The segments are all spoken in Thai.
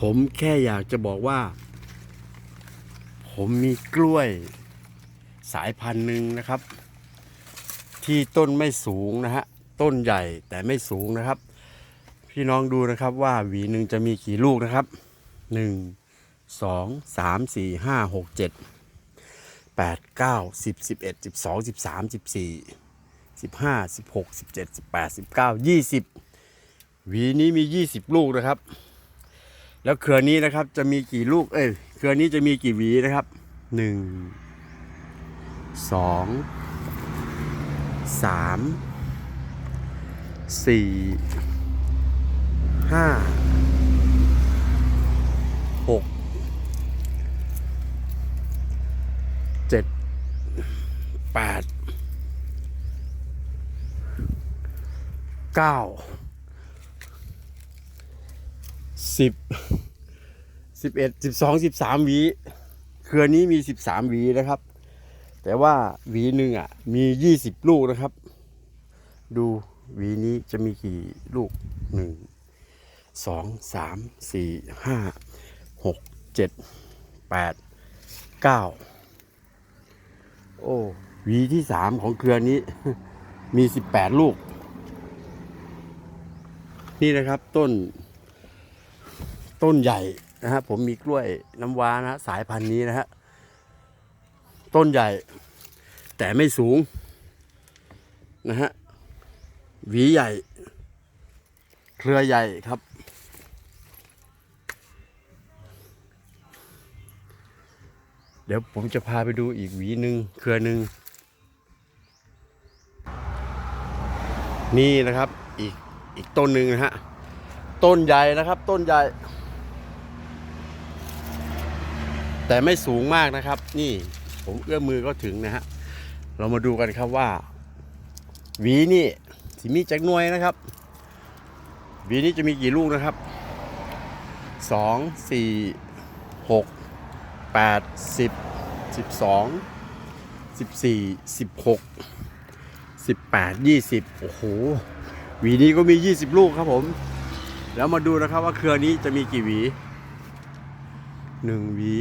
ผมแค่อยากจะบอกว่า ผมมีกล้วยสายพันธุ์หนึ่งนะครับ ที่ต้นไม่สูงนะฮะต้นใหญ่แต่ไม่สูงนะครับ พี่น้องดูนะครับว่าหวีหนึ่งจะมีกี่ลูกนะครับหนึ่งสองสามสี่ห้าหกเจ็ดแปดเก้าสิบสิบเอ็ดสิบสองสิบสามสิบสี่สิบห้าสิบหกสิบเจ็ดสิบแปดสิบเก้ายี่สิบวีนี้มียี่สิบลูกนะครับ แล้วเครือนี้นะครับจะมีกี่ลูก เอ้ยเครือนี้จะมีกี่หวีนะครับหนึ่งสองสามสี่ห้าหกเจ็ดแปดเก้า สิบสิบเอ็ดสิบสองสิบสามวีเครือนี้มีสิบสามวีนะครับ แต่ว่าวีหนึ่งอะมียี่สิบลูกนะครับ ดูวีนี้จะมีกี่ลูกหนึ่งสองสามสี่ห้าหกเจ็ดแปดเก้าโอ้วีที่สามของเครือนี้มีสิบแปดลูก นี่นะครับต้น ต้นใหญ่นะฮะผมมีกล้วยน้ำว้านะสายพันธุ์นี้นะฮะต้นใหญ่ แต่ไม่สูงนะฮะหวีใหญ่ เครือใหญ่ครับ เดี๋ยวผมจะพาไปดูอีกหวีหนึ่งเครือหนึ่งนี่นะครับอีกอีกต้นหนึ่งนะฮะต้นใหญ่นะครับ ต้นใหญ่ แต่ไม่สูงมากนะครับ นี่ผมเอื้อมมือก็ถึงนะฮะเรามาดูกันครับว่าหวีนี่ที่มีจักหน่วยนะครับหวีนี้จะมีกี่ลูกนะครับสองสี่หกแปดสิบสิบสองสิบสี่ สิบหก สิบแปด ยี่สิบโอ้โหหวีนี้ก็มียี่สิบลูกครับผม แล้วมาดูนะครับว่าเครือนี้จะมีกี่หวีหนึ่งหวี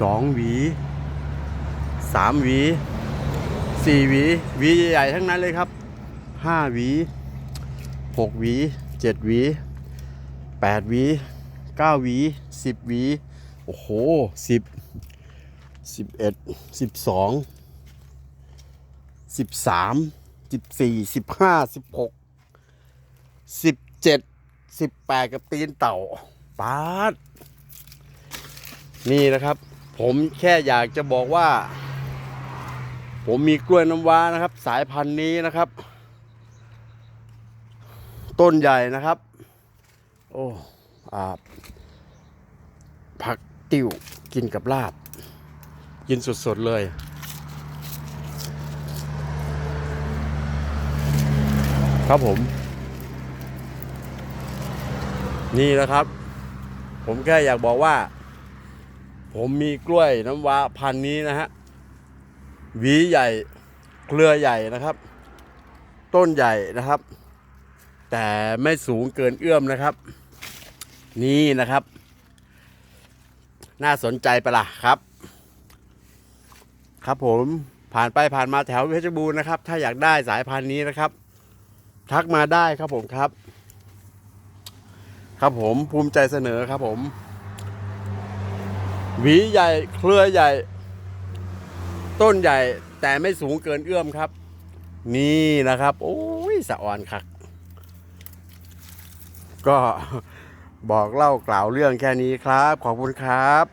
สองหวีสามหวีสี่หวี หวีใหญ่ๆทั้งนั้นเลยครับห้าหวีหกหวีเจ็ดหวีแปดหวีเก้าหวีสิบหวี โอ้โหสิบสิบเอ็ดสิบสองสิบสามสิบสี่สิบห้าสิบหกสิบเจ็ดสิบแปดกับตีนเต่าปาดนี่นะครับ ผมแค่อยากจะบอกว่า ผมมีกล้วยน้ำว้านะครับ สายพันธุ์นี้นะครับ ต้นใหญ่นะครับ โอ้อาผักติวกินกับลาบ กินสดๆเลยครับผม นี่นะครับ ผมแค่อยากบอกว่า ผมมีกล้วยน้ำว้าพันนี้นะฮะหวีใหญ่เครือใหญ่นะครับ ต้นใหญ่นะครับ แต่ไม่สูงเกินเอื้อมนะครับ นี่นะครับ น่าสนใจปะล่ะครับ ครับผมผ่านไปผ่านมาแถวเพชรบูรณ์นะครับ ถ้าอยากได้สายพันธุ์นี้นะครับ ทักมาได้ครับผมครับ ครับผมภูมิใจเสนอครับผม หวีใหญ่เครือใหญ่ ต้นใหญ่แต่ไม่สูงเกินเอื้อมครับ นี่นะครับ โอ้ยสะอ่อนคัก ก็บอกเล่ากล่าวเรื่องแค่นี้ครับ ขอบคุณครับ